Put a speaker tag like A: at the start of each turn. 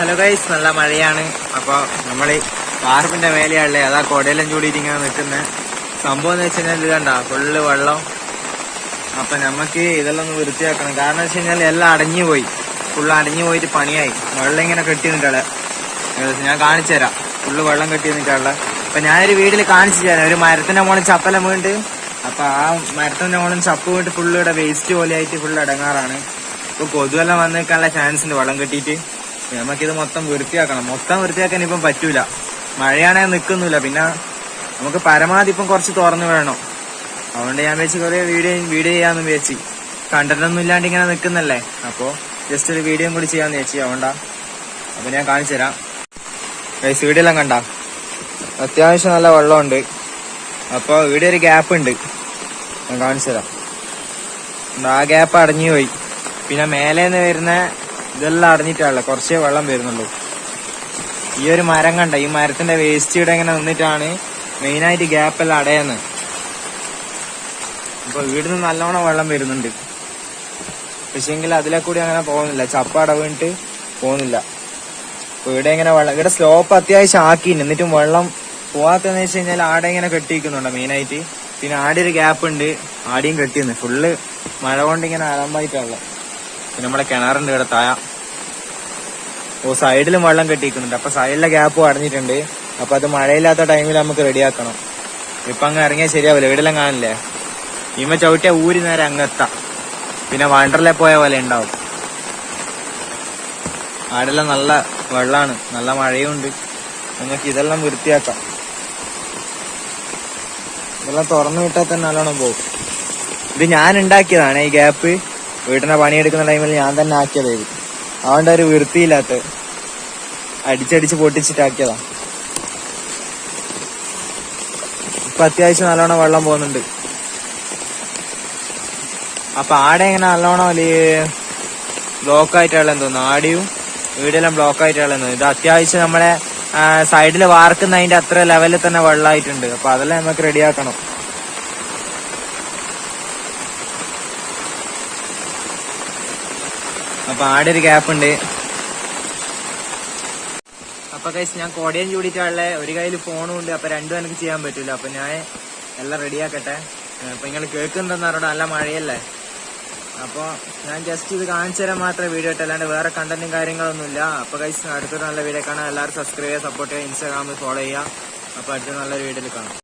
A: Hello guys നല്ല മഴയാണ്. അപ്പോൾ നമ്മൾ വാർപ്പിന്റെ മേലെയാണല്ലേ? അതാ കൊടയെല്ലാം ചൂടിയിട്ട് ഇങ്ങനെ നിൽക്കുന്നത് സംഭവം എന്ന് വെച്ച് കഴിഞ്ഞാൽ ഇത് കണ്ട ഫുള്ള് വെള്ളം. അപ്പൊ നമുക്ക് ഇതെല്ലാം ഒന്ന് വൃത്തിയാക്കണം. കാരണം വെച്ച് കഴിഞ്ഞാൽ എല്ലാം അടഞ്ഞു പോയി. ഫുള്ള് അടഞ്ഞു പോയിട്ട് പണിയായി. വെള്ളം ഇങ്ങനെ കെട്ടി നിന്നിട്ടുള്ള ഞാൻ കാണിച്ചു തരാം. ഫുള്ള് വെള്ളം കെട്ടി നിന്നിട്ടുള്ള അപ്പൊ ഞാനൊരു വീട്ടിൽ കാണിച്ചു തരാം. ഒരു മരത്തിന്റെ മുകളിൽ ചപ്പല വീണ്ട് അപ്പൊ ആ മരത്തിന്റെ മുകളിൽ ചപ്പ് വീണ്ട് ഫുള്ള് ഇവിടെ വേസ്റ്റ് പോലെ ആയിട്ട് ഫുള്ള് ഇടങ്ങാറാണ് ഇപ്പോൾ കൊതുവെല്ലാം വന്നേക്കാനുള്ള ചാൻസ് ഉണ്ട് വെള്ളം കെട്ടിയിട്ട്. നമുക്കിത് മൊത്തം വൃത്തിയാക്കണം. മൊത്തം വൃത്തിയാക്കാൻ ഇപ്പം പറ്റൂല. മഴയാണെങ്കിൽ നിൽക്കുന്നില്ല പിന്നെ നമുക്ക് പരമാവധി ഇപ്പം കുറച്ച് തുറന്നു വേണം. അതുകൊണ്ട് ഞാൻ വെച്ച് കുറേ വീഡിയോ വീഡിയോ ചെയ്യാമെന്ന് വിചാരിച്ചു. കണ്ടന്റ് ഒന്നും ഇല്ലാണ്ട് ഇങ്ങനെ നിൽക്കുന്നല്ലേ അപ്പോൾ ജസ്റ്റ് ഒരു വീഡിയോ കൂടി ചെയ്യാമെന്ന് വിചാരിച്ചു. അതുകൊണ്ടാ. അപ്പൊ ഞാൻ കാണിച്ചു തരാം. ഗൈസ് വീഡിയോ എല്ലാം കണ്ട? അത്യാവശ്യം നല്ല വെള്ളമുണ്ട്. അപ്പോൾ ഇവിടെ ഒരു ഗ്യാപ്പ് ഉണ്ട്. ഞാൻ കാണിച്ചു തരാം. ആ ഗ്യാപ്പ് അടഞ്ഞു പോയി. പിന്നെ മേലേന്ന് വരുന്ന ഇതെല്ലാം അടഞ്ഞിട്ടാണല്ലോ. കുറച്ചേ വെള്ളം വരുന്നുള്ളൂ. ഈ ഒരു മരം കണ്ട ഈ മരത്തിന്റെ വേസ്റ്റ് ഇവിടെ ഇങ്ങനെ നിന്നിട്ടാണ് മെയിനായിട്ട് ഗ്യാപ്പ് എല്ലാം അടയുന്നത്. അപ്പൊ വീടിന് നല്ലോണം വെള്ളം വരുന്നുണ്ട്. പക്ഷെങ്കിൽ അതിലെ കൂടി അങ്ങനെ പോകുന്നില്ല. ചപ്പാട വീണിട്ട് പോകുന്നില്ല. അപ്പൊ ഇവിടെ ഇങ്ങനെ വെള്ളം ഇവിടെ സ്ലോപ്പ് അത്യാവശ്യം ആക്കി എന്നിട്ടും വെള്ളം പോവാത്തെന്ന് വെച്ച് കഴിഞ്ഞാൽ ആടെ ഇങ്ങനെ കെട്ടിയിരിക്കുന്നുണ്ട് മെയിനായിട്ട്. പിന്നെ ആടെ ഒരു ഗ്യാപ്പ് ഉണ്ട്. ആടെയും കെട്ടിയെന്ന് ഫുള്ള് മഴ കൊണ്ട് ഇങ്ങനെ അലമ്പായിട്ടുള്ള പിന്നെ നമ്മുടെ കിണറുണ്ട് ഇവിടെ താഴെ ഓ സൈഡിലും വെള്ളം കെട്ടിയിട്ടുണ്ട് അപ്പൊ സൈഡിലെ ഗ്യാപ്പും അടഞ്ഞിട്ടുണ്ട്. അപ്പൊ അത് മഴയില്ലാത്ത ടൈമിൽ നമുക്ക് റെഡിയാക്കണം ഇപ്പൊ അങ്ങ് ഇറങ്ങിയാൽ ശരിയാവില്ല. വീടെല്ലാം കാണില്ലേ? ഇമ്മ ചവിട്ടിയ ഊരി നേരെ അങ്ങെത്താം പിന്നെ വണ്ടറിലെ പോയ പോലെ ഉണ്ടാവും. ആടെല്ലാം നല്ല വെള്ളാണ്. നല്ല മഴയുണ്ട് നമുക്ക് ഇതെല്ലാം വൃത്തിയാക്കാം. ഇതെല്ലാം തുറന്നു വിട്ടാൽ തന്നെ നല്ലോണം പോകും. ഇത് ഞാൻ ഉണ്ടാക്കിയതാണ് ഈ ഗ്യാപ്പ് വീട്ടിനെ പണിയെടുക്കുന്ന ടൈമിൽ ഞാൻ തന്നെ ആക്കിയത് ഇത്. അതുകൊണ്ട് ഒരു വൃത്തിയില്ലാത്ത അടിച്ചടിച്ച് പൊട്ടിച്ചിട്ടാക്കിയതാ ഇപ്പൊ അത്യാവശ്യം നല്ലോണം വെള്ളം പോകുന്നുണ്ട്. അപ്പൊ ആടെ ഇങ്ങനെ നല്ലോണം ബ്ലോക്ക് ആയിട്ടുള്ള തോന്നുന്നു. ആടിയും വീടെല്ലാം ബ്ലോക്ക് ആയിട്ടുള്ള തോന്നുന്നു. ഇത് അത്യാവശ്യം നമ്മളെ സൈഡിൽ വാർക്കുന്നതിന്റെ അത്ര ലെവലിൽ തന്നെ വെള്ളമായിട്ടുണ്ട് അപ്പൊ അതെല്ലാം നമുക്ക് റെഡിയാക്കണം അപ്പൊ ആടെ ഒരു ഗ്യാപ്പ് ഉണ്ട്. അപ്പൊ കഴിച്ച് ഞാൻ കോടയം ചൂടിയിട്ടുള്ള ഒരു കയ്യിൽ ഫോണും ഉണ്ട്. അപ്പൊ രണ്ടും എനിക്ക് ചെയ്യാൻ പറ്റൂല. അപ്പൊ ഞാൻ എല്ലാം റെഡിയാക്കട്ടെ അപ്പൊ നിങ്ങൾ കേൾക്കുന്നുണ്ടെന്ന് പറഞ്ഞാൽ നല്ല മഴയല്ലേ? അപ്പൊ ഞാൻ ജസ്റ്റ് ഇത് കാണിച്ചു തരാൻ മാത്രമേ വീഡിയോ ഇട്ട്. അല്ലാണ്ട് വേറെ കണ്ടന്റും കാര്യങ്ങളൊന്നുമില്ല അപ്പൊ കഴിച്ച് അടുത്തൊരു നല്ല വീഡിയോ കാണാം. എല്ലാവരും സബ്സ്ക്രൈബ് ചെയ്യുക സപ്പോർട്ട് ചെയ്യുക ഇൻസ്റ്റാഗ്രാമിൽ ഫോളോ ചെയ്യുക. അപ്പൊ അടുത്ത നല്ലൊരു വീഡിയോയിൽ കാണാം.